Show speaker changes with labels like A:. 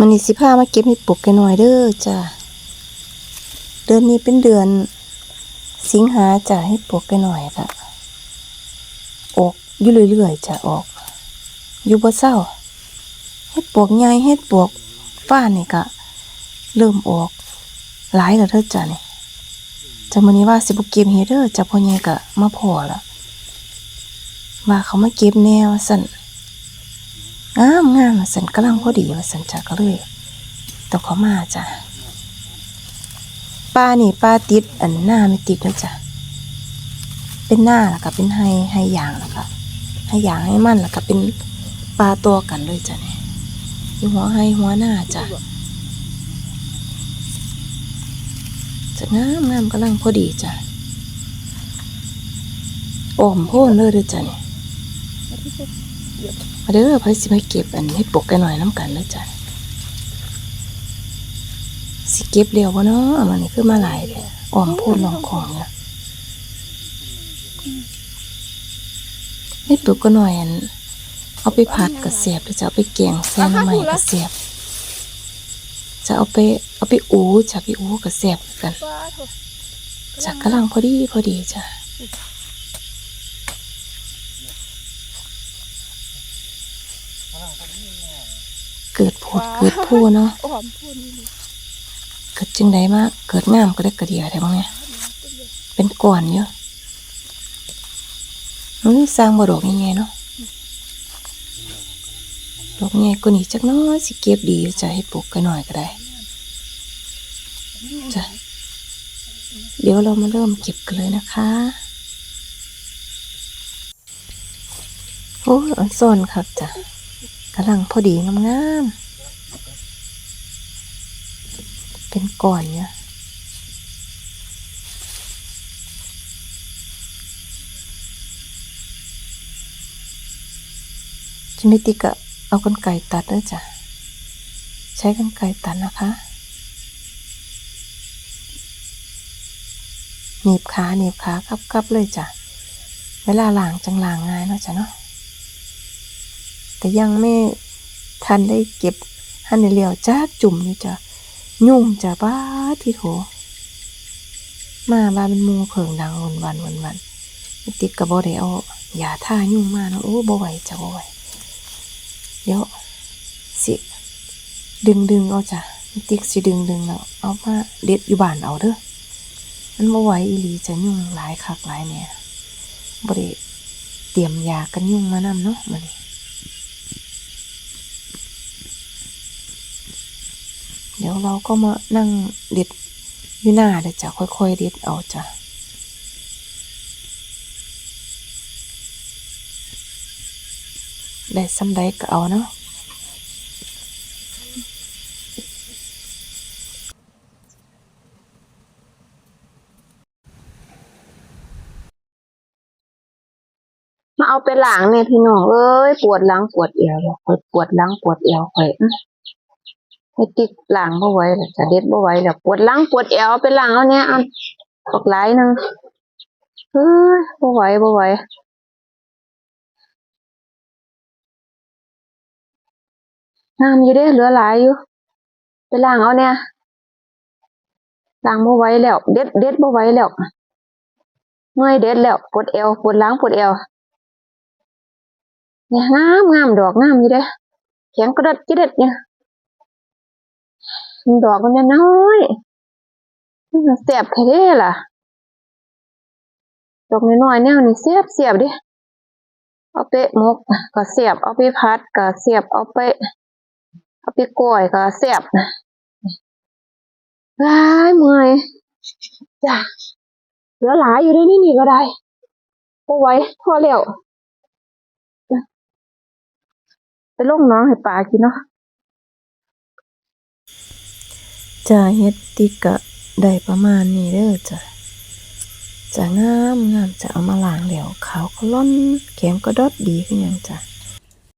A: มันนี่สิพามาเก็บเห็ดปลวกกันหน่อยเด้อจ้ะเดือนนี้เป็นเดือน สิงหาจ้ะเห็ดปลวกกันหน่อยค่ะออกอยู่เรื่อยๆจ้ะออก อยู่บ่เศร้าเห็ดปลวกใหญ่เห็ดปลวกฟ้านี่ก็เริ่มออกหลายแล้วเด้อจ้ะนี่จะมื้อนี้ว่าสิบ่เก็บเฮ็ดเด้อจ้ะพ่อใหญ่ก็มาพอละว่าเขามาเก็บแนวสั่น งามงามสันกำลังพอดีว่าสันจ้ะก็เลยต้อเขามาจ้ะป้านี่ป้าติดอันหน้าไม่ติดแล้วจ้ะเป็นหน้าแล้วก็เป็นไฮไฮยางแล้วก็ไฮยางให้มันแล้วก็เป็นปลาตัวกันเลยจ้ะเนี่ยยู่หัวไฮหัวหน้าจ้ะจะงามงามกำลังพอดีจ้ะอมโพ่นเลยด้อจ้ะเนี่ย เด้อพายสิมาเก็บอันให้ปกกันหน่อยน้ำกันแล้วจ้ะสิเก็บเร็ววะเนาะมันนี่คือมาหลายเลยอ่อมพูดลองของเนี่ยให้ปลูกกันหน่อยอันเอาไปผัดกระเสียบหรือจะเอาไปแกงแซ่น้ำใหม่กระเสียบ จะเอาไปเอาไปอูจะไปอูกระเสียบกันจะกำลังพอดีพอดีจ้ะ เกิดพูดเกิดพูเนาะ
B: หอมพูนนี่เลย
A: เกิดจึงได้มาเกิดงามก็ได้กระเดียได้บ้างเนี่ยเป็นก่อนอยู่อุ้ยสร้างบ่ดอกง่ายๆเนาะดอกง่ายกว่านี้จักหน้อยสิเก็บดีอยู่จ้ะให้ปลูกกันหน่อยก็ได้จ้ะเดี๋ยวเรามาเริ่มเก็บกันเลยนะคะโอ้ยอ่อนซ่อนครับจ้ะ กำลังพอดีงามๆ เป็นก่อนเนี่ยจะไม่ติกะเอากันไก่ตัดด้วยจ้ะใช้กันไก่ตัดนะคะหนีบขาหนีบขาคับคับๆเลยจ้ะ เวลาหลางจังหลางง่ายเนาะจ้ะเนาะ แต่ยังไม่ทันได้เก็บหันเหลียวจ้าจุ่มอยู่จ้ะยุ่งจะบ้าที่โถมาบ้านเป็นมูเผิงดังวันวันวันวันติดกับบ่ได้เอายาท่ายุ่งมาเนาะโอ้บ่ไหวจะบ่ไหวเดี๋ยวสิดึงดึงเอาจ้ะติกสิดึงดึงแล้วเอามาเด็ดอยู่บ้านเอาเด้อมันบ่ไหวอีหลีจะยุ่งหลายคักหลายเนี่ยบ่ได้เตรียมยากันยุ่งมานำเนาะมื้อนี้ ดี๋ยวเราก็มานั่งเด็ดอยู่หน้าเดี๋ยวจะค่อยๆเด็ดเอาจ้ะได้ซ้ำใดก็เอาเนาะมาเอาไปหลังเนี่ยพี่น้องเอ้ยปวดหลังปวดเอวเลยปวดหลังปวดเอวข่อย ให้ติดหลังบ่ไหวแล้วจะเด็ดบ่ไหวแล้วปวดหลังปวดเอวเอาไปหลังเอาเนี่ยอันตกหลายหนึงเฮ้ยบ่ไหวบ่ไหวงามอยู่เด้เหลือหลายอยู่ไปล้างเอาเนี่ยล้างบ่ไหวแล้ว เด็ดเด็ดบ่ไหวแล้วเมื่อยเด็ดแล้วปวดเอวปวดหลังปวดเอวเนี่ยงามงามดอกงามอยู่เด้แข็งกระดัดกระดัดเนี่ย ดอกมันน้อยเสียบแค่เด้ล่ะ ดอกน้อยๆแนวนี้เสียบเสียบดิ เอาไปมกก็เสียบ เอาไปพัดก็เสียบ เอาไป เอาไปก้อยก็เสียบร้ายเมื่อยจ้ะเหลือหลายอยู่ด้วยนี่นี่ก็ได้เอาไว้พอแล้วไปลงน้องให้ปลากินเนาะ จ้าเฮ็ดติกะได้ประมาณนี้เด้อจ้ะจะงามงามจะเอามาล้างแล้วขาวก็ล่อนแข็งก็ดอดดีขึ้นยังจ้ะ